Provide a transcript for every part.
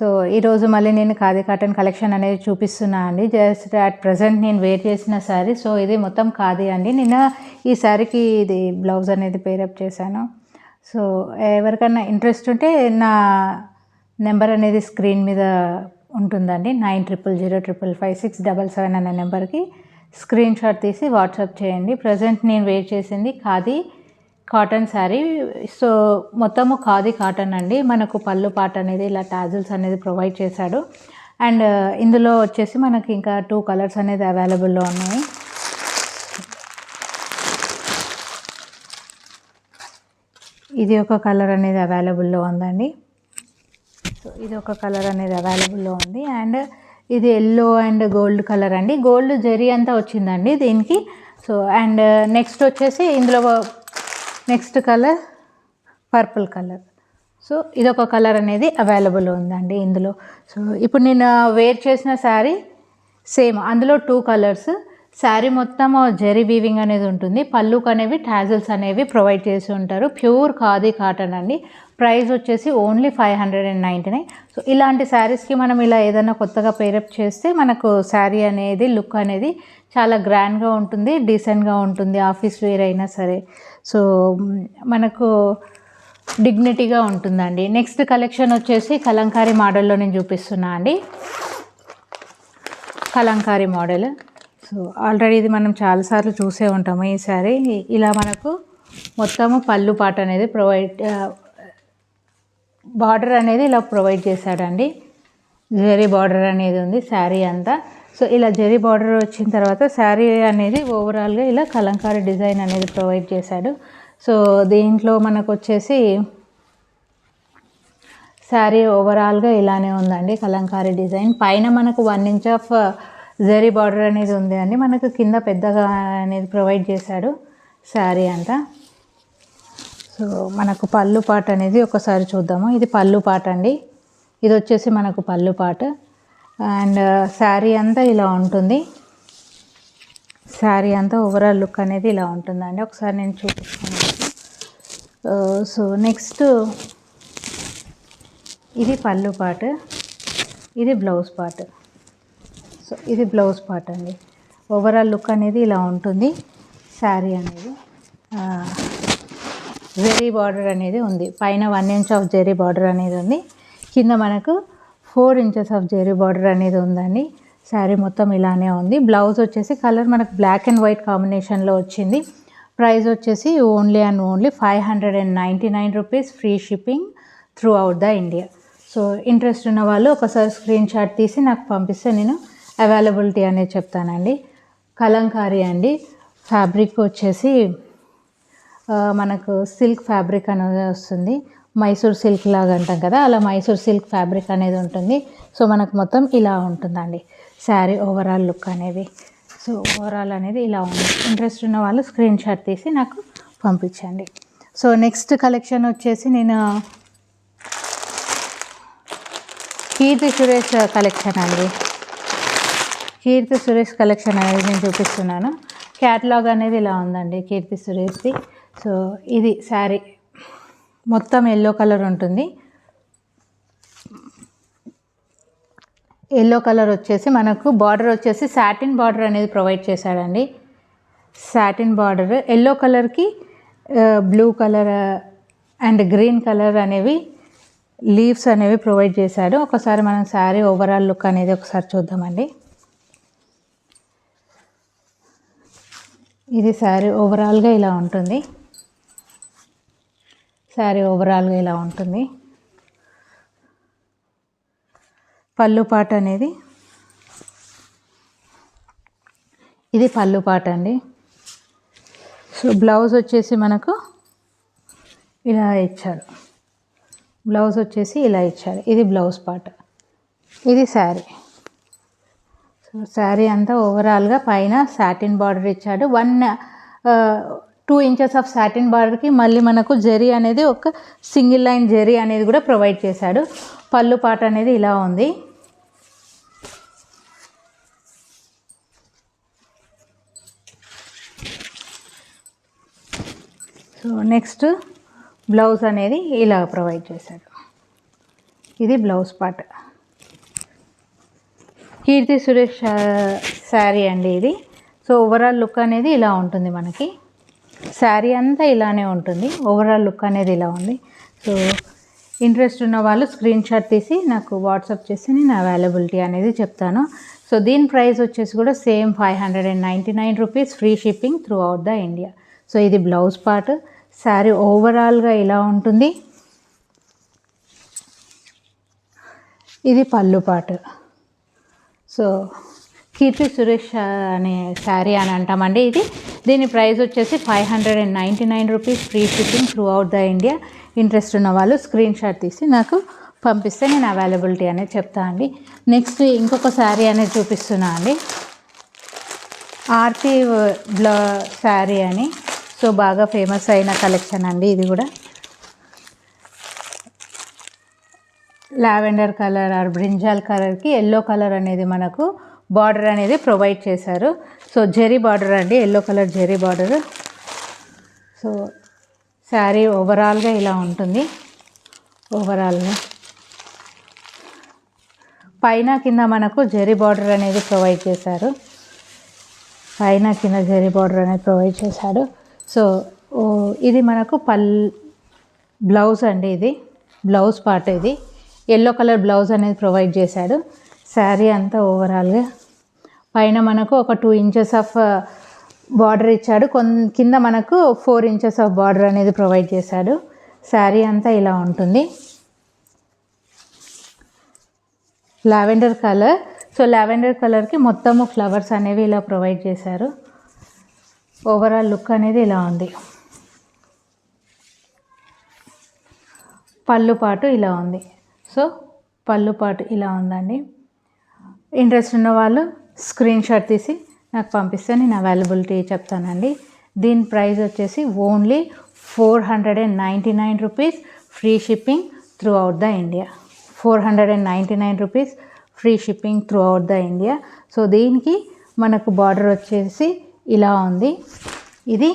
So ఈరోజు మళ్ళీ నేను ఖాదీ కాటన్ కలెక్షన్ అనేది చూపిస్తున్నా అండి. జస్ట్ అట్ ప్రజెంట్ నేను వేర్ చేసిన శారీ. సో ఇది మొత్తం ఖాదీ అండి. నిన్న ఈ శారీకి ఇది బ్లౌజ్ అనేది పేరప్ చేశాను. సో ఎవరికైనా ఇంట్రెస్ట్ ఉంటే నా నెంబర్ అనేది స్క్రీన్ మీద ఉంటుందండి. Nine triple zero triple five six double seven అనే నెంబర్కి స్క్రీన్ షాట్ తీసి వాట్సాప్ చేయండి. ప్రజెంట్ నేను వెయిట్ చేసింది ఖాదీ కాటన్ శారీ. సో మొత్తము ఖాదీ కాటన్ అండి. మనకు పళ్ళు పాట అనేది ఇలా టాజిల్స్ అనేది ప్రొవైడ్ చేశాడు. అండ్ ఇందులో వచ్చేసి మనకి ఇంకా టూ కలర్స్ అనేది అవైలబుల్లో ఉన్నాయి. ఇది ఒక కలర్ అనేది అవైలబుల్లో ఉందండి. సో ఇది ఒక కలర్ అనేది అవైలబుల్లో ఉంది. అండ్ ఇది ఎల్లో అండ్ గోల్డ్ కలర్ అండి. గోల్డ్ జరీ అంతా వచ్చిందండి దీనికి. సో అండ్ నెక్స్ట్ వచ్చేసి ఇందులో next colour purple colour. So ఇదొక కలర్ అనేది అవైలబుల్ ఉందండి ఇందులో. సో ఇప్పుడు నేను వేర్ చేసిన శారీ సేమ్ అందులో టూ కలర్స్. శారీ మొత్తం జెరీ వీవింగ్ అనేది ఉంటుంది. పళ్ళుకు అనేవి టాజల్స్ అనేవి ప్రొవైడ్ చేసి ఉంటారు. ప్యూర్ ఖాదీ కాటన్ అండి. ప్రైస్ వచ్చేసి only five hundred and ninety nine. So ఇలాంటి శారీస్కి మనం ఇలా ఏదైనా కొత్తగా పేరప్ చేస్తే మనకు శారీ అనేది లుక్ అనేది చాలా గ్రాండ్గా ఉంటుంది డీసెంట్గా ఉంటుంది ఆఫీస్ వేర్ అయినా సరే. సో మనకు డిగ్నిటీగా ఉంటుందండి. నెక్స్ట్ కలెక్షన్ వచ్చేసి కలంకారీ మోడల్లో నేను చూపిస్తున్నా అండి. కలంకారీ మోడల్ సో ఆల్రెడీ ఇది మనం చాలాసార్లు చూసే ఉంటాము ఈ శారీ. ఇలా మనకు మొత్తము పళ్ళు పాట అనేది ప్రొవైడ్ బార్డర్ అనేది ఇలా ప్రొవైడ్ చేశాడండి. జరీ బార్డర్ అనేది ఉంది శారీ అంతా. సో ఇలా జరీ బార్డర్ వచ్చిన తర్వాత శారీ అనేది ఓవరాల్గా ఇలా కలంకారీ డిజైన్ అనేది ప్రొవైడ్ చేశాడు. సో దీంట్లో మనకు వచ్చేసి శారీ ఓవరాల్గా ఇలానే ఉందండి కలంకారీ డిజైన్. పైన మనకు one inch of zari border అనేది ఉంది అండి. మనకు కింద పెద్దగా అనేది ప్రొవైడ్ చేశాడు శారీ అంతా. సో మనకు పళ్ళు పాట అనేది ఒకసారి చూద్దాము. ఇది పళ్ళు పాట అండి. ఇది వచ్చేసి మనకు పళ్ళు పాట. అండ్ uh, శారీ అంతా ఇలా ఉంటుంది. శారీ అంతా ఓవరాల్ లుక్ అనేది ఇలా ఉంటుందండి. ఒకసారి నేను చూపిస్తాను. Uh, సో నెక్స్ట్ ఇది పళ్ళు పాట. ఇది బ్లౌజ్ పార్ట్ సో ఇది బ్లౌజ్ పార్ట్ అండి. ఓవరాల్ లుక్ అనేది ఇలా ఉంటుంది. శారీ అనేది. Uh, జెరీ బార్డర్ అనేది ఉంది. పైన one inch of zari border అనేది ఉంది. కింద మనకు four inches of zari border అనేది ఉందండి. శారీ మొత్తం ఇలానే ఉంది. బ్లౌజ్ వచ్చేసి కలర్ మనకు బ్లాక్ అండ్ వైట్ కాంబినేషన్లో వచ్చింది. ప్రైస్ వచ్చేసి only and only five hundred and ninety nine rupees free shipping throughout the India. So interest ఉన్న వాళ్ళు ఒకసారి స్క్రీన్ షాట్ తీసి నాకు పంపిస్తే నేను అవైలబిలిటీ అనేది చెప్తానండి. కలంకారీ అండి. ఫ్యాబ్రిక్ వచ్చేసి మనకు సిల్క్ ఫ్యాబ్రిక్ అనేది వస్తుంది. మైసూర్ సిల్క్ లాగా అంటాం కదా అలా మైసూర్ సిల్క్ ఫ్యాబ్రిక్ అనేది ఉంటుంది. సో మనకు మొత్తం ఇలా ఉంటుందండి. శారీ ఓవరాల్ లుక్ అనేది. సో ఓవరాల్ అనేది ఇలా ఉంది. ఇంట్రెస్ట్ ఉన్న వాళ్ళు స్క్రీన్ షాట్ తీసి నాకు పంపించండి. సో నెక్స్ట్ కలెక్షన్ వచ్చేసి నేను కీర్తి సురేష్ కలెక్షన్ అండి. కీర్తి సురేష్ కలెక్షన్ అనేది నేను చూపిస్తున్నాను. క్యాటలాగ్ అనేది ఇలా ఉందండి కీర్తి సురేష్ది. సో ఇది శారీ. మొత్తం ఎల్లో కలర్ ఉంటుంది. ఎల్లో కలర్ వచ్చేసి మనకు బార్డర్ వచ్చేసి సాటిన్ బార్డర్ అనేది ప్రొవైడ్ చేశాడండి. సాటిన్ బార్డర్ ఎల్లో కలర్కి blue colour and green colour అనేవి లీవ్స్ అనేవి ప్రొవైడ్ చేశాడు. ఒకసారి మనం శారీ ఓవరాల్ లుక్ అనేది ఒకసారి చూద్దామండి. ఇది శారీ ఓవరాల్గా ఇలా ఉంటుంది. శారీ ఓవరాల్గా ఇలా ఉంటుంది. పళ్ళు పాట అనేది. ఇది పళ్ళు పాట అండి. సో బ్లౌజ్ వచ్చేసి మనకు ఇలా ఇచ్చారు. బ్లౌజ్ వచ్చేసి ఇలా ఇచ్చారు. ఇది బ్లౌజ్ పార్ట్ ఇది శారీ. సో శారీ అంతా ఓవరాల్గా పైన సాటిన్ బార్డర్ ఇచ్చాడు. One two inches of satin బార్డర్కి మళ్ళీ మనకు జెరీ అనేది ఒక సింగిల్ లైన్ జెరీ అనేది కూడా ప్రొవైడ్ చేశాడు. పళ్ళు పాట అనేది ఇలా ఉంది. సో నెక్స్ట్ బ్లౌజ్ అనేది ఇలా ప్రొవైడ్ చేశాడు. ఇది బ్లౌజ్ పార్ట్ కీర్తి సురేష్ శారీ అండి ఇది. సో ఓవరాల్ లుక్ అనేది ఇలా ఉంటుంది మనకి. శారీ అంతా ఇలానే ఉంటుంది. ఓవరాల్ లుక్ అనేది ఇలా ఉంది. సో ఇంట్రెస్ట్ ఉన్న వాళ్ళు స్క్రీన్ షాట్ తీసి నాకు వాట్సాప్ చేసి నేను అవైలబిలిటీ అనేది చెప్తాను. సో దీని ప్రైస్ వచ్చేసి కూడా same five hundred and ninety nine rupees free shipping throughout the India so ఇది బ్లౌజ్ పార్ట్ శారీ ఓవరాల్గా ఇలా ఉంటుంది. ఇది పళ్ళు పాటు సో కీర్తి సురేష్ అనే శారీ అని అంటామండి ఇది. దీని ప్రైస్ వచ్చేసి five hundred and ninety nine rupees free shipping throughout the India interest ఉన్న వాళ్ళు స్క్రీన్ షాట్ తీసి నాకు పంపిస్తే నేను అవైలబిలిటీ అనేది చెప్తా అండి. నెక్స్ట్ ఇంకొక శారీ అనేది చూపిస్తున్నా అండి. ఆర్తి బ్లా శారీ అని. సో బాగా ఫేమస్ అయిన కలెక్షన్ అండి ఇది కూడా. లావెండర్ కలర్ ఆర్ బ్రింజాల్ కలర్కి ఎల్లో కలర్ అనేది మనకు బార్డర్ అనేది ప్రొవైడ్ చేశారు. సో జెరీ బార్డర్ అండి yellow colour zari border. So sari ఓవరాల్గా ఇలా ఉంటుంది. ఓవరాల్గా. పైన కింద మనకు జెరీ బార్డర్ అనేది ప్రొవైడ్ చేశారు. పైన కింద జెరీ బార్డర్ అనేది ప్రొవైడ్ చేశాడు సో ఇది మనకు పల్ బ్లౌజ్ అండి ఇది. బ్లౌజ్ పార్ట్ ఇది. ఎల్లో కలర్ బ్లౌజ్ అనేది ప్రొవైడ్ చేశాడు. శారీ అంతా ఓవరాల్గా పైన మనకు ఒక టూ ఇంచెస్ ఆఫ్ బార్డర్ ఇచ్చాడు. కొన్ కింద మనకు ఫోర్ ఇంచెస్ ఆఫ్ బార్డర్ అనేది ప్రొవైడ్ చేశాడు. శారీ అంతా ఇలా ఉంటుంది. Lavender colour. సో లావెండర్ కలర్కి మొత్తము ఫ్లవర్స్ అనేవి ఇలా ప్రొవైడ్ చేశారు. ఓవరాల్ లుక్ అనేది ఇలా ఉంది. పళ్ళు పాటు ఇలా ఉంది. సో పళ్ళు పాటు ఇలా ఉందండి. ఇంట్రెస్ట్ ఉన్న వాళ్ళు స్క్రీన్ షాట్ తీసి నాకు పంపిస్తే నేను అవైలబిలిటీ చెప్తానండి. దీని ప్రైస్ వచ్చేసి only four hundred and ninety nine rupees free shipping throughout the India. Four hundred and ninety nine rupees free shipping throughout the India. So దీనికి మనకు బార్డర్ వచ్చేసి ఇలా ఉంది. ఇది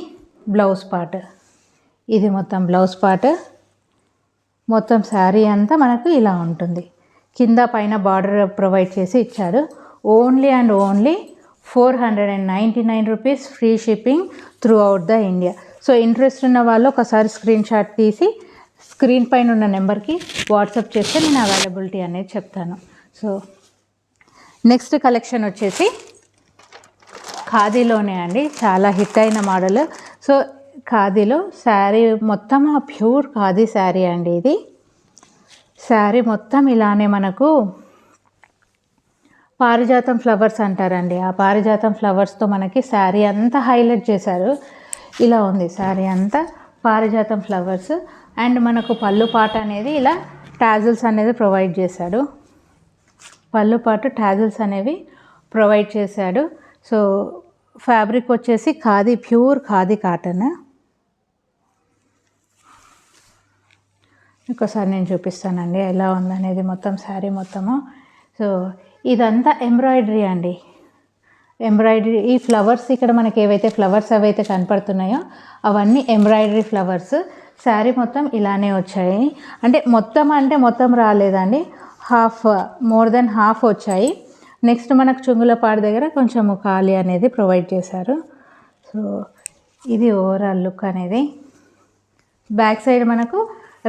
బ్లౌజ్ పార్ట్. ఇది మొత్తం బ్లౌజ్ పార్ట్. మొత్తం శారీ అంతా మనకు ఇలా ఉంటుంది. కింద పైన బార్డర్ ప్రొవైడ్ చేసి ఇచ్చాడు only and only four hundred and ninety nine rupees free shipping throughout the India so interest ఉన్న వాళ్ళు ఒకసారి స్క్రీన్ షాట్ తీసి స్క్రీన్ పైన ఉన్న నెంబర్కి వాట్సాప్ చేస్తే నేను అవైలబిలిటీ అనేది చెప్తాను. సో నెక్స్ట్ కలెక్షన్ వచ్చేసి ఖాదీలోనే అండి. చాలా హిట్ అయిన మోడల్ సో ఖాదీలో శారీ మొత్తం ప్యూర్ ఖాదీ శారీ అండి ఇది. శారీ మొత్తం ఇలానే మనకు పారిజాతం ఫ్లవర్స్ అంటారండి. ఆ పారిజాతం ఫ్లవర్స్తో మనకి శారీ అంతా హైలైట్ చేశారు. ఇలా ఉంది శారీ అంతా పారిజాతం ఫ్లవర్స్. అండ్ మనకు పళ్ళు పాట అనేది ఇలా టాజిల్స్ అనేది ప్రొవైడ్ చేశాడు. పళ్ళు పాటు టాజిల్స్ అనేవి ప్రొవైడ్ చేశాడు. సో ఫ్యాబ్రిక్ వచ్చేసి ఖాదీ ప్యూర్ ఖాదీ కాటన్. ఒకసారి నేను చూపిస్తానండి ఎలా ఉందనేది మొత్తం శారీ మొత్తము. సో ఇదంతా ఎంబ్రాయిడరీ అండి. ఎంబ్రాయిడరీ ఈ ఫ్లవర్స్ ఇక్కడ మనకి ఏవైతే ఫ్లవర్స్ అవైతే కనపడుతున్నాయో అవన్నీ ఎంబ్రాయిడరీ ఫ్లవర్స్. శారీ మొత్తం ఇలానే వచ్చాయి. అంటే మొత్తం అంటే మొత్తం రాలేదండి. హాఫ్ మోర్ దెన్ హాఫ్ వచ్చాయి. నెక్స్ట్ మనకు చుంగులపాడు దగ్గర కొంచెం ఖాళీ అనేది ప్రొవైడ్ చేశారు. సో ఇది ఓవరాల్ లుక్ అనేది. బ్యాక్ సైడ్ మనకు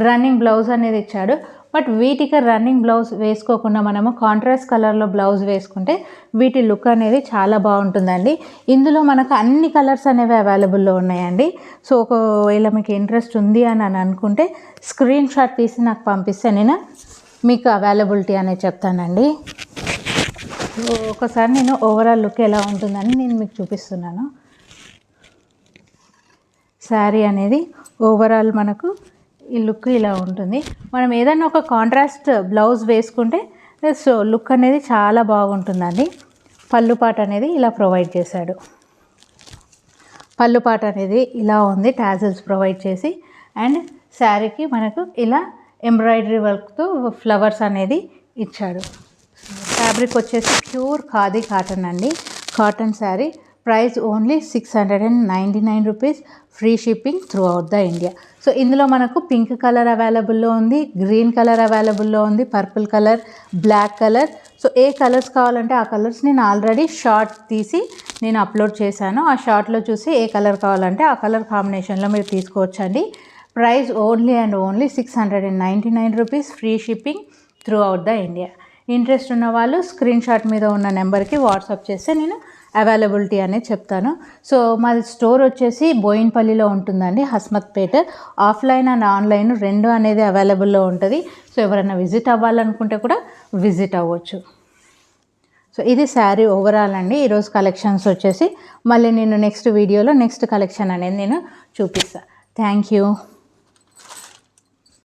రన్నింగ్ బ్లౌజ్ అనేది ఇచ్చాడు. బట్ వీటికి రన్నింగ్ బ్లౌజ్ వేసుకోకుండా మనము కాంట్రాస్ట్ కలర్లో బ్లౌజ్ వేసుకుంటే వీటి లుక్ అనేది చాలా బాగుంటుందండి. ఇందులో మనకు అన్ని కలర్స్ అనేవి అవైలబుల్లో ఉన్నాయండి. సో ఒకవేళ మీకు ఇంట్రెస్ట్ ఉంది అని అని అనుకుంటే స్క్రీన్ షాట్ తీసి నాకు పంపిస్తే నేను మీకు అవైలబిలిటీ అనేది చెప్తానండి. సో ఒకసారి నేను ఓవరాల్ లుక్ ఎలా ఉంటుందని నేను మీకు చూపిస్తున్నాను. శారీ అనేది ఓవరాల్ మనకు ఈ లుక్ ఇలా ఉంటుంది. మనం ఏదైనా ఒక కాంట్రాస్ట్ బ్లౌజ్ వేసుకుంటే సో లుక్ అనేది చాలా బాగుంటుందండి. పళ్ళు పాట అనేది ఇలా ప్రొవైడ్ చేశాడు. పళ్ళు పాట అనేది ఇలా ఉంది టాజిల్స్ ప్రొవైడ్ చేసి. అండ్ శారీకి మనకు ఇలా ఎంబ్రాయిడరీ వర్క్తో ఫ్లవర్స్ అనేది ఇచ్చాడు. ఫ్యాబ్రిక్ వచ్చేసి ప్యూర్ ఖాదీ కాటన్ అండి. Cotton sari price only six hundred and ninety nine rupees free shipping throughout the India so ఇందులో మనకు పింక్ కలర్ అవైలబుల్లో ఉంది గ్రీన్ కలర్ అవైలబుల్లో ఉంది purple colour black colour. So ఏ కలర్స్ కావాలంటే ఆ కలర్స్ నేను ఆల్రెడీ షార్ట్ తీసి నేను అప్లోడ్ చేశాను. ఆ షార్ట్లో చూసి ఏ కలర్ కావాలంటే ఆ కలర్ కాంబినేషన్లో మీరు తీసుకోవచ్చండి. Price only and only six hundred and ninety nine rupees free shipping throughout the India. Interest ఉన్న వాళ్ళు స్క్రీన్ షాట్ మీద ఉన్న నెంబర్కి వాట్సాప్ చేస్తే నేను అవైలబిలిటీ అనేది చెప్తాను. సో మాది స్టోర్ వచ్చేసి బోయిన్పల్లిలో ఉంటుందండి హస్మత్పేట. ఆఫ్లైన్ అండ్ ఆన్లైన్ రెండు అనేది అవైలబుల్లో ఉంటుంది. సో ఎవరైనా విజిట్ అవ్వాలనుకుంటే కూడా విజిట్ అవ్వచ్చు. సో ఇది శారీ ఓవరాల్ అండి. ఈరోజు కలెక్షన్స్ వచ్చేసి మళ్ళీ నేను నెక్స్ట్ వీడియోలో నెక్స్ట్ కలెక్షన్ అనేది నేను చూపిస్తాను థ్యాంక్ యూ.